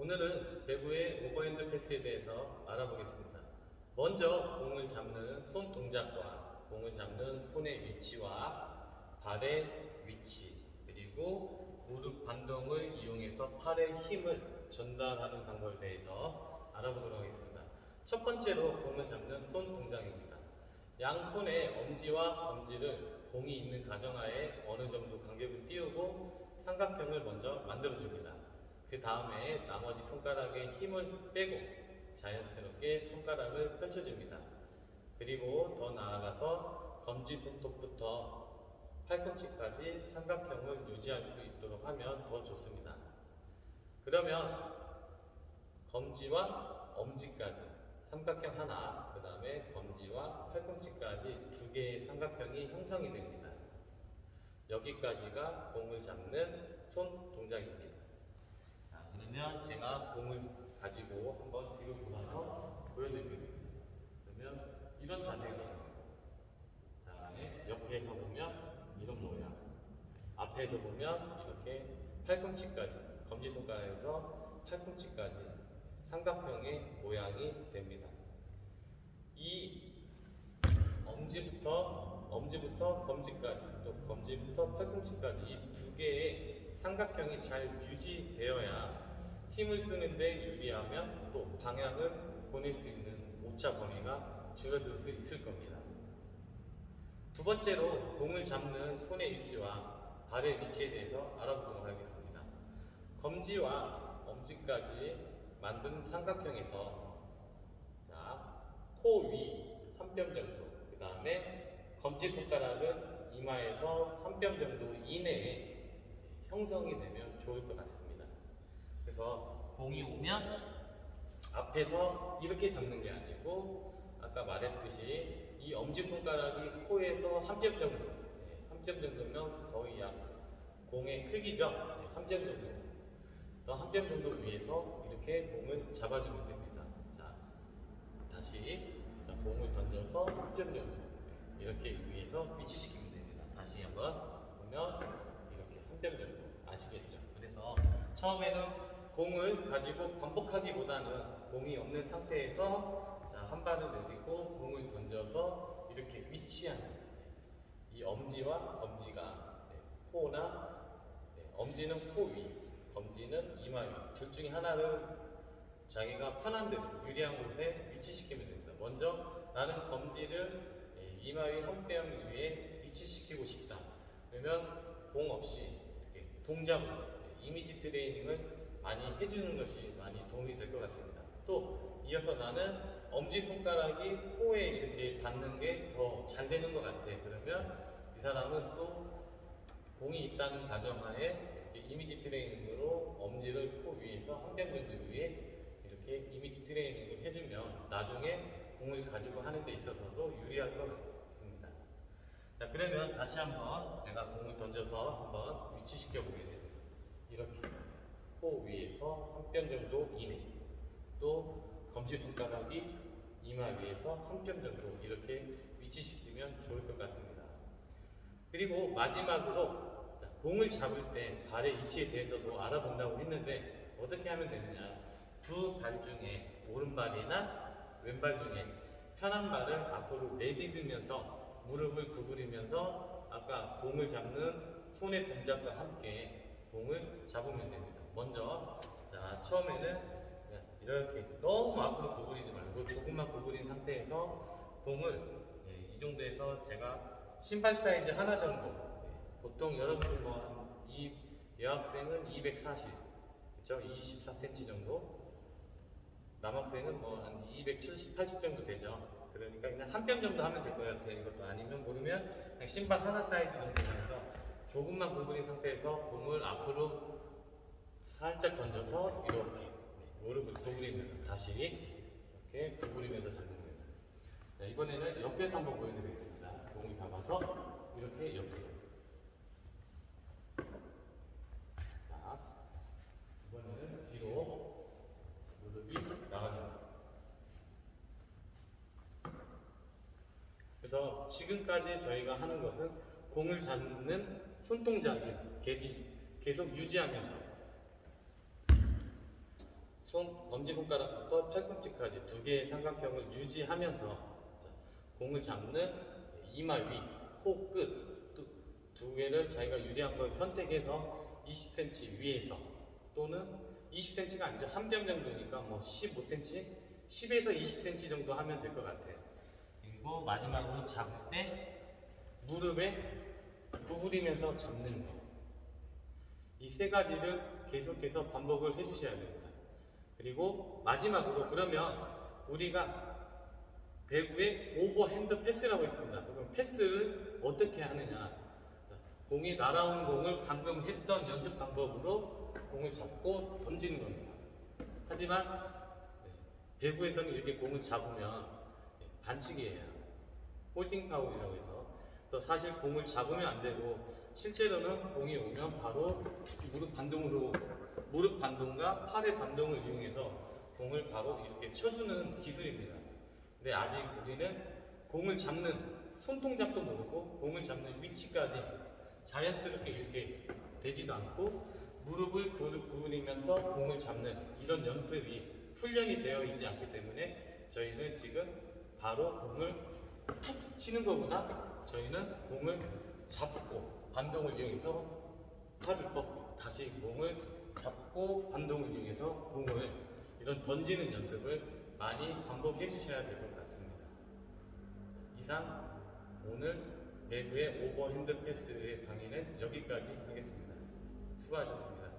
오늘은 배구의 오버핸드 패스에 대해서 알아보겠습니다. 먼저 공을 잡는 손 동작과 공을 잡는 손의 위치와 발의 위치 그리고 무릎 반동을 이용해서 팔의 힘을 전달하는 방법에 대해서 알아보도록 하겠습니다. 첫 번째로 공을 잡는 손 동작입니다. 양손의 엄지와 검지를 공이 있는 가정하에 어느 정도 간격을 띄우고 삼각형을 먼저 만들어줍니다. 그 다음에 나머지 손가락에 힘을 빼고 자연스럽게 손가락을 펼쳐줍니다. 그리고 더 나아가서 검지 손톱부터 팔꿈치까지 삼각형을 유지할 수 있도록 하면 더 좋습니다. 그러면 검지와 엄지까지 삼각형 하나, 그 다음에 검지와 팔꿈치까지 두 개의 삼각형이 형성이 됩니다. 여기까지가 공을 잡는 손 동작입니다. 자, 그러면 제가 공을 가지고 한번 뒤로 돌아서 보여드리겠습니다. 그러면 이런 자세가. 다음에 옆에서 보면 이런 모양. 앞에서 보면 이렇게 팔꿈치까지, 검지손가락에서 팔꿈치까지 삼각형의 모양이 됩니다. 이 엄지부터 엄지부터 검지까지 또 검지부터 팔꿈치까지 이 두 개의 삼각형이 잘 유지되어야 힘을 쓰는데 유리하면 또 방향을 보낼 수 있는 오차 범위가 줄어들 수 있을 겁니다. 두 번째로 공을 잡는 손의 위치와 발의 위치에 대해서 알아보도록 하겠습니다. 검지와 엄지까지 만든 삼각형에서 자, 코 위 한 뼘 정도, 그 다음에 검지 손가락은 이마에서 한 뼘 정도 이내에 형성이 되면 좋을 것 같습니다. 그래서 공이 오면 앞에서 이렇게 잡는 게 아니고 아까 말했듯이 이 엄지 손가락이 코에서 한 뼘 정도, 네, 한뼘 정도면 거의 약 공의 크기죠. 네, 한뼘 정도. 그래서 한뼘 정도 위에서 이렇게 공을 잡아주면 됩니다. 자, 다시 자, 공을 던져서 한뼘 정도 네, 이렇게 위에서 위치시키면 됩니다. 다시 한번 보면 이렇게 한뼘 정도 아시겠죠? 그래서 처음에는 공을 가지고 반복하기보다는 공이 없는 상태에서 자, 한 발을 내딛고 공을 던져서 이렇게 위치하는 이 엄지와 검지가 네, 코나 네, 엄지는 코 위, 검지는 이마 위. 둘 중에 하나를 자기가 편한 대로 유리한 곳에 위치시키면 됩니다. 먼저 나는 검지를 예, 이마 위 한 뼘 위에 위치시키고 싶다. 그러면 공 없이 이렇게 동작으로 예, 이미지 트레이닝을 많이 해주는 것이 많이 도움이 될 것 같습니다. 또 이어서 나는 엄지 손가락이 코에 이렇게 닿는 게 더 잘 되는 것 같아. 그러면 이 사람은 또 공이 있다는 가정하에 이미지 트레이닝으로 엄지를 코 위에서 한뼘 정도 위에 이렇게 이미지 트레이닝을 해주면 나중에 공을 가지고 하는 데 있어서도 유리할 것 같습니다. 자, 그러면 다시 한번 제가 공을 던져서 한번 위치시켜 보겠습니다. 이렇게 코 위에서 한 뼘 정도 이내 또 검지 손가락이 이마 위에서 한 뼘 정도 이렇게 위치시키면 좋을 것 같습니다. 그리고 마지막으로 자, 공을 잡을 때 발의 위치에 대해서도 알아본다고 했는데 어떻게 하면 되느냐 두 발 중에 오른발이나 왼발 중에 편한 발을 앞으로 내디디면서 무릎을 구부리면서 아까 공을 잡는 손의 동작과 함께 공을 잡으면 됩니다. 먼저 자 처음에는 이렇게 너무 앞으로 구부리지 말고 조금만 구부린 상태에서 공을 예, 이 정도에서 제가 신발 사이즈 하나 정도 예, 보통 여러분들 뭐이 여학생은 240 그렇죠? 24cm 정도 남학생은 뭐 한 270, 80 정도 되죠. 그러니까 그냥 한 뼘 정도 하면 될 것 같아요. 이것도 아니면 모르면 신발 하나 사이즈 정도 해서 조금만 구부린 상태에서 공을 앞으로 살짝 던져서 이렇게 네, 무릎을 구부리면서 다시 이렇게 구부리면서 잡는 거예요. 자, 이번에는 옆에서 한번 보여드리겠습니다. 공이 감아서 이렇게 옆으로. 자, 이번에는 뒤로 무릎이 나갑니다. 그래서 지금까지 저희가 하는 것은 공을 잡는 손동작을 계속 유지하면서 손 검지 손가락부터 팔꿈치까지 두 개의 삼각형을 유지하면서 자, 공을 잡는 이마 위, 코 끝 두 개를 자기가 유리한 걸 선택해서 20cm 위에서 또는 20cm가 아니죠 한뼘 정도니까 뭐 15cm, 10에서 20cm 정도 하면 될 것 같아요. 그리고 마지막으로 잡을 때 무릎에 구부리면서 잡는 거. 이 세 가지를 계속해서 반복을 해주셔야 됩니다. 그리고 마지막으로 그러면 우리가 배구에 오버핸드 패스라고 있습니다. 그럼 패스를 어떻게 하느냐? 공이 날아온 공을 방금 했던 연습 방법으로 공을 잡고 던지는 겁니다. 하지만 네, 배구에서는 이렇게 공을 잡으면 네, 반칙이에요. 홀딩 파울이라고 해서 사실 공을 잡으면 안 되고 실제로는 공이 오면 바로 무릎 반동으로 무릎 반동과 팔의 반동을 이용해서 공을 바로 이렇게 쳐주는 기술입니다. 근데 아직 우리는 공을 잡는 손동작도 모르고 공을 잡는 위치까지 자연스럽게 이렇게 되지도 않고 무릎을 구- 구부리면서 공을 잡는 이런 연습이 훈련이 되어 있지 않기 때문에 저희는 지금 바로 공을 툭 치는 것보다 저희는 공을 잡고 반동을 이용해서 팔을 뻗고 다시 공을 잡고 반동을 이용해서 공을 이런 던지는 연습을 많이 반복해 주셔야 될 것 같습니다. 이상 오늘 배구의 오버핸드 패스의 강의는 여기까지 하겠습니다. 수고하셨습니다.